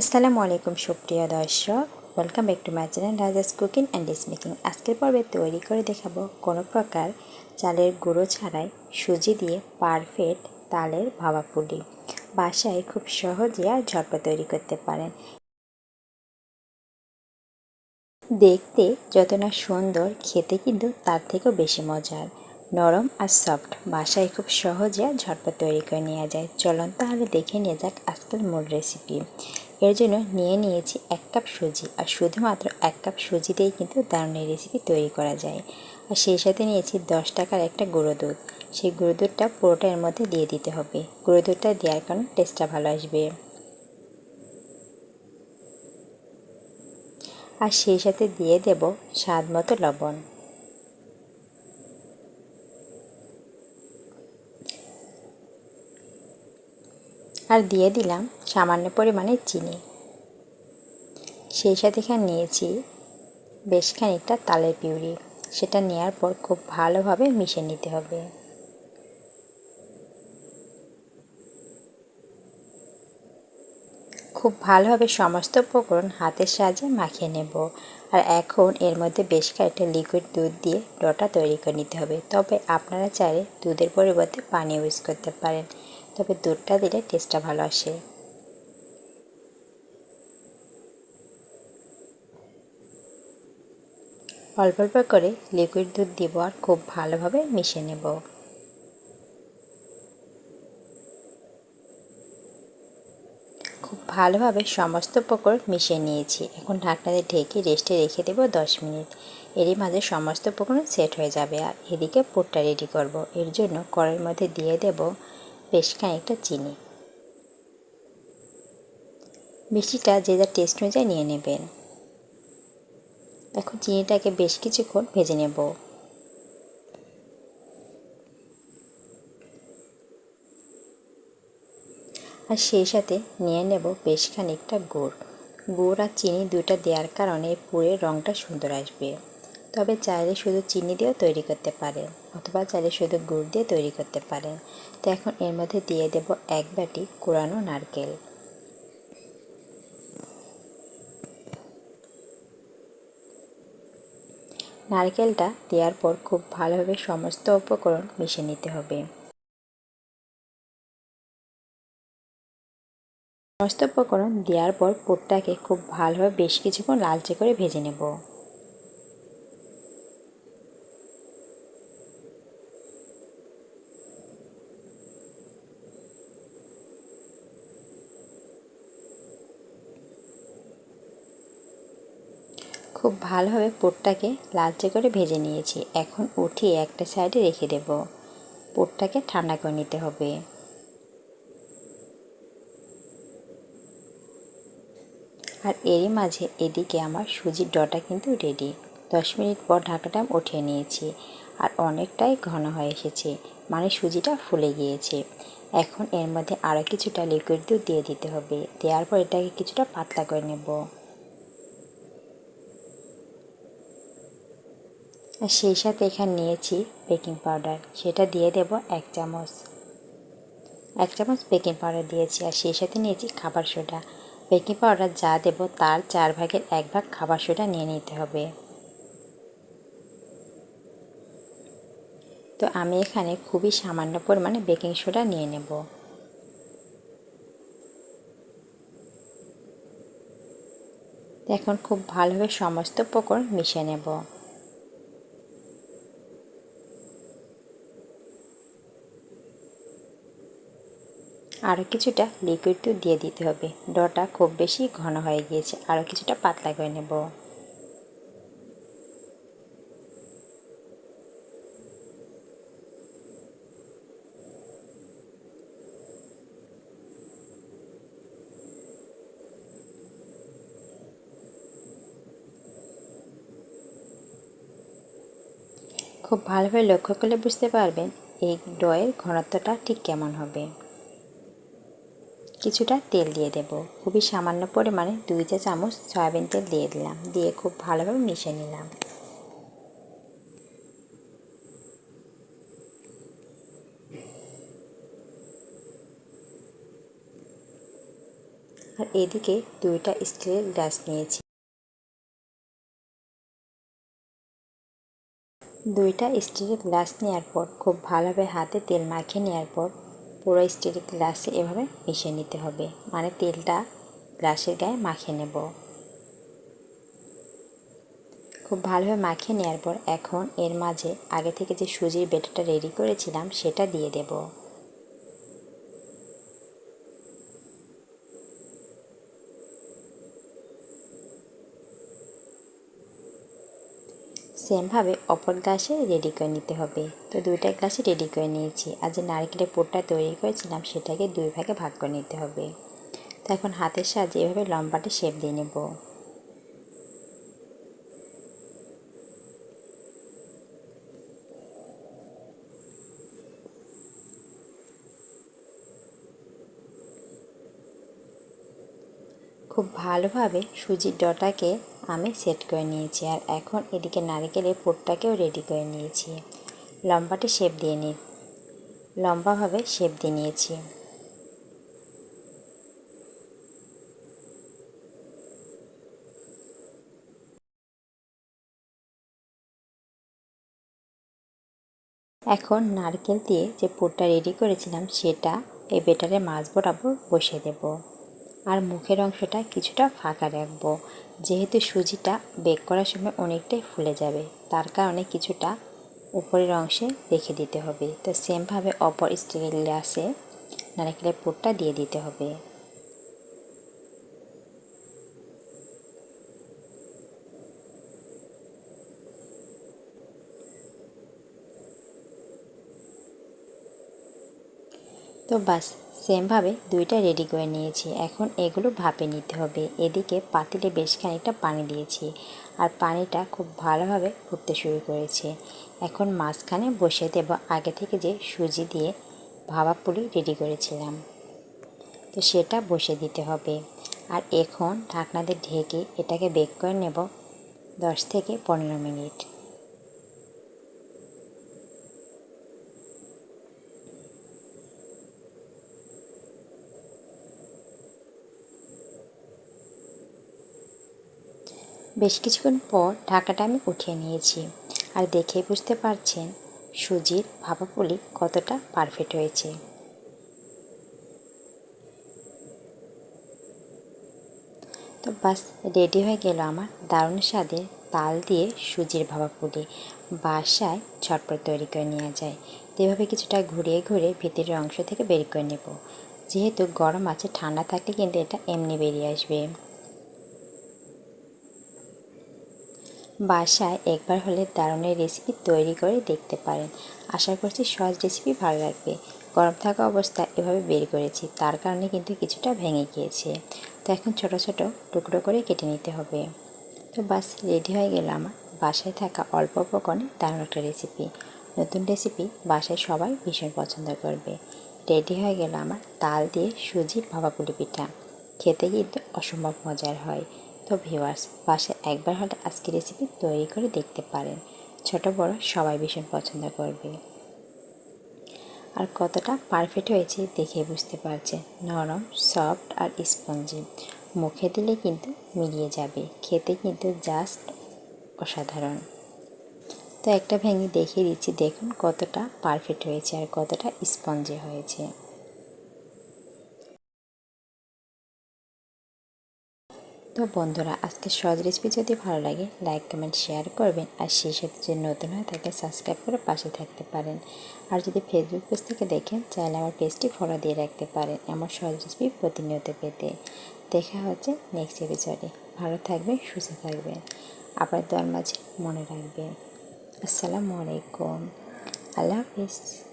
আসসালামু আলাইকুম, সুপ্রিয় দর্শক। Welcome back to my channel Raja's cooking and making আজকের পর্বে তৈরি করে দেখাবো কোনো প্রকার চালের গুঁড়ো ছাড়াই সুজি দিয়ে পারফেক্ট তালের ভাবা পুলি। বাসায় খুব সহজে আর ঝটপট তৈরি করতে পারেন। দেখতে যত না সুন্দর, খেতে কিন্তু তার থেকেও বেশি মজার। নরম আর সফট বাসায় খুব সহজে আর ঝটপট তৈরি করে নেওয়া যায়। চলন তাহলে দেখে নিয়ে যাক আজকের মূল রেসিপি এর জন্য নিয়ে নিয়েছি এক কাপ সুজি। আর শুধুমাত্র এক কাপ সুজি দিয়েই কিন্তু দারুণ এই রেসিপি তৈরি করা যায়। আর সেই সাথে নিয়েছি দশ টাকার একটা গুঁড়ো দুধ। সেই গুঁড়ো দুধটা পুরোটা এর মধ্যে দিয়ে দিতে হবে। গুঁড়ো দুধটা দেওয়ার কারণে টেস্টটা ভালো আসবে। আর সেই সাথে দিয়ে দেব স্বাদ মতো লবণ। আর দিয়ে দিলাম সামান্য পরিমাণে চিনি। সেই সাথে এখানে নিয়েছি বেশ খানিকটা তালের পিউরি। সেটা নেওয়ার পর খুব ভালোভাবে মিশে নিতে হবে। খুব ভালোভাবে সমস্ত উপকরণ হাতের সাহায্যে মাখিয়ে নেব। আর এখন এর মধ্যে বেশ কয়েকটা লিকুইড দুধ দিয়ে ডটা তৈরি করে নিতে হবে। তবে আপনারা চাইলে দুধের পরিবর্তে পানি ইউজ করতে পারেন। তবে দুধটা দিলে টেস্টটা ভালো আসে। অল্প অল্প করে লিকুইড দুধ দিব আর খুব ভালোভাবে মিশিয়ে নেব। খুব ভালোভাবে সমস্ত উপকরণ মিশিয়ে নিয়েছি। এখন ঢাকনাতে ঢেকে রেস্টে রেখে দেবো দশ মিনিট। এরই মাঝে সমস্ত উপকরণ সেট হয়ে যাবে। আর এদিকে পুরটা রেডি করব। এর জন্য কড়াইয়ের মধ্যে দিয়ে দেব বেশ খানিকটা চিনি। মিষ্টিটা যে যা টেস্ট অনুযায়ী নিয়ে নেবেন। এখন চিনিটাকে বেশ কিছুক্ষণ ভেজে নেব। আর সেই সাথে নিয়ে নেব বেশ খানিকটা গুড়। গুড় আর চিনি দুটা দেওয়ার কারণে পুরের রঙটা সুন্দর আসবে। তবে চাইলে শুধু চিনি দিয়েও তৈরি করতে পারেন অথবা চাইলে শুধু গুড় দিয়ে তৈরি করতে পারেন তো এখন এর মধ্যে দিয়ে দেব এক বাটি কোরানো নারকেল। নারকেলটা দেওয়ার পর খুব ভালোভাবে সমস্ত উপকরণ মিশে নিতে হবে। সমস্ত উপকরণ দেওয়ার পর পুরটাকে খুব ভালোভাবে বেশ কিছুক্ষণ লালচে করে ভেজে নেব। খুব ভালোভাবে পোটটাকে লালচে করে ভেজে নিয়েছি। এখন উঠিয়ে একটা সাইডে রেখে দেব। পোটটাকে ঠান্ডা করে নিতে হবে। আর এরই মাঝে এদিকে আমার সুজির ডটা কিন্তু রেডি দশ মিনিট পর ঢাকাটা উঠিয়ে নিয়েছি আর অনেকটাই ঘন হয়ে এসেছে মানে সুজিটা ফুলে গিয়েছে। এখন এর মধ্যে আরও কিছুটা লিকুইড দুধ দিয়ে দিতে হবে। দেওয়ার পর এটাকে কিছুটা পাতলা করে নেব। আর সেই সাথে এখানে নিয়েছি বেকিং পাউডার সেটা দিয়ে দেব এক চামচ। এক চামচ বেকিং পাউডার দিয়েছি আর সেই সাথে নিয়েছি খাবার সোডা। বেকিং পাউডার যা দেব তার চার ভাগের এক ভাগ খাবার সোডা নিয়ে নিতে হবে। তো আমি এখানে খুবই সামান্য পরিমাণে বেকিং সোডা নিয়ে নেব। এখন খুব ভালোভাবে সমস্ত উপকরণ মিশিয়ে নেব। আরও কিছুটা লিকুইড দুধ দিয়ে দিতে হবে। ডটা খুব বেশি ঘন হয়ে গিয়েছে আরও কিছুটা পাতলা করে নেব। খুব ভালোভাবে লক্ষ্য করলে বুঝতে পারবেন, এই ডয়ের ঘনত্বটা ঠিক কেমন হবে। কিছুটা তেল দিয়ে দেব। খুবই সামান্য পরিমাণে দুই চা চামচ সয়াবিন তেল দিয়ে দিলাম। দিয়ে খুব ভালোভাবে মিশিয়ে নিলাম। আর এদিকে দুইটা স্টিলের গ্লাস নিয়েছি। দুইটা স্টিলের গ্লাস নেওয়ার পর, খুব ভালোভাবে হাতে তেল মাখিয়ে নেওয়ার পর পুরো স্টিলের গ্লাসে এভাবে মিশিয়ে নিতে হবে। মানে তেলটা গ্লাসের গায়ে মাখিয়ে নেব। খুব ভালোভাবে মাখিয়ে নেওয়ার পর এখন এর মাঝে আগে থেকে যে সুজির বেটাটা রেডি করেছিলাম, সেটা দিয়ে দেব। সেমভাবে অপর গ্লাসে রেডি করে নিতে হবে। তো দুইটা গ্লাসে রেডি করে নিয়েছি। আর যে নারকেলের পোটটা তৈরি করেছিলাম, সেটাকে দুই ভাগে ভাগ করে নিতে হবে। তো এখন হাতের সাহায্যে এভাবে লম্বাটে শেপ দিয়ে নেব। খুব ভালোভাবে সুজির ডটাকে আমি সেট করে নিয়েছি আর এখন এদিকে নারিকেলের পোটটাকেও রেডি করে নিয়েছি। লম্বাটি শেপ দিয়ে নি, লম্বাভাবে শেপ দিয়ে নিয়েছি। এখন নারকেল দিয়ে যে পুরটা রেডি করেছিলাম, সেটা এই বেটারে মাছ বরাবর বসিয়ে দেব। আর মুখের অংশটা কিছুটা ফাঁকা রাখব। যেহেতু সুজিটা বেক করার সময় অনেকটাই ফুলে যাবে, তার কারণে কিছুটা উপরের অংশে রেখে দিতে হবে। তো সেমভাবে অপর স্টিলের গ্লাসে নারকেলের পুরটা দিয়ে দিতে হবে। তো বাস সেমভাবে দুইটা রেডি করে নিয়েছি। এখন এগুলো ভাপে নিতে হবে। এদিকে পাতিলে বেশ খানিকটা পানি দিয়েছি আর পানিটা খুব ভালোভাবে ফুটতে শুরু করেছে। এখন মাঝখানে বসে দেব আগে থেকে যে সুজি দিয়ে ভাবা পুলি রেডি করেছিলাম। তো সেটা বসে দিতে হবে। আর এখন ঢাকনাতে ঢেকে এটাকে বেক করে নেব দশ থেকে পনেরো মিনিট। বেশ কিছুক্ষণ পর ঢাকাটা আমি উঠিয়ে নিয়েছি। আর দেখে বুঝতে পারছেন সুজির ভাপাপুলি কতটা পারফেক্ট হয়েছে। তো বাস রেডি হয়ে গেল আমার দারুণ স্বাদের তাল দিয়ে সুজির ভাপাপুলি বাসায় ছটপট তৈরি করে নেওয়া যায়। তো এভাবে কিছুটা ঘুরিয়ে ঘুরে ভিতরের অংশ থেকে বের করে নেব। যেহেতু গরম আছে, ঠান্ডা থাকলে কিন্তু এটা এমনি বেরিয়ে আসবে। বাসায় একবার হলে দারুণের রেসিপি তৈরি করে দেখতে পারেন। আশা করছি সহজ রেসিপি ভালো লাগবে। গরম থাকা অবস্থা এভাবে বের করেছি, তার কারণে কিন্তু কিছুটা ভেঙে গিয়েছে। তো এখন ছোট ছোট টুকরো করে কেটে নিতে হবে। তো বাস, রেডি হয়ে গেল আমার বাসায় থাকা অল্প উপকরণে দারুণ একটা রেসিপি নতুন রেসিপি বাসায় সবাই ভীষণ পছন্দ করবে। রেডি হয়ে গেল আমার তাল দিয়ে সুজির ভাবাপুলি পিঠা। খেতে কিন্তু অসম্ভব মজার হয়। তো ভিউয়ার্স পাশে একবার হলে আজকে রেসিপি তৈরি করে দেখতে পারেন। ছোট, বড়, সবাই ভীষণ পছন্দ করবে। আর কতটা পারফেক্ট হয়েছে দেখে বুঝতে পারছেন। নরম সফট আর স্পঞ্জি মুখে দিলে কিন্তু মিলিয়ে যাবে। খেতে কিন্তু জাস্ট অসাধারণ। তো একটা ভেঙে দেখিয়ে দিচ্ছি। দেখুন কতটা পারফেক্ট হয়েছে আর কতটা স্পঞ্জি হয়েছে। তো বন্ধুরা আজকে সহজ রেসিপি যদি ভালো লাগে লাইক কমেন্ট শেয়ার করবেন। আর সেই সাথে যদি নতুন হয় তাকে সাবস্ক্রাইব করে পাশে থাকতে পারেন। আর যদি ফেসবুক পেজ থেকে দেখেন চাইলে আমার পেজটি ফলো দিয়ে রাখতে পারেন আমার সহজ রেসিপি প্রতিনিয়ত পেতে। দেখা হচ্ছে নেক্সট এপিসোডে ভালো থাকবেন, সুস্থ থাকবেন। আপনার দর মাঝে মনে রাখবেন। আসসালামু আলাইকুম। আল্লাহ হাফিজ।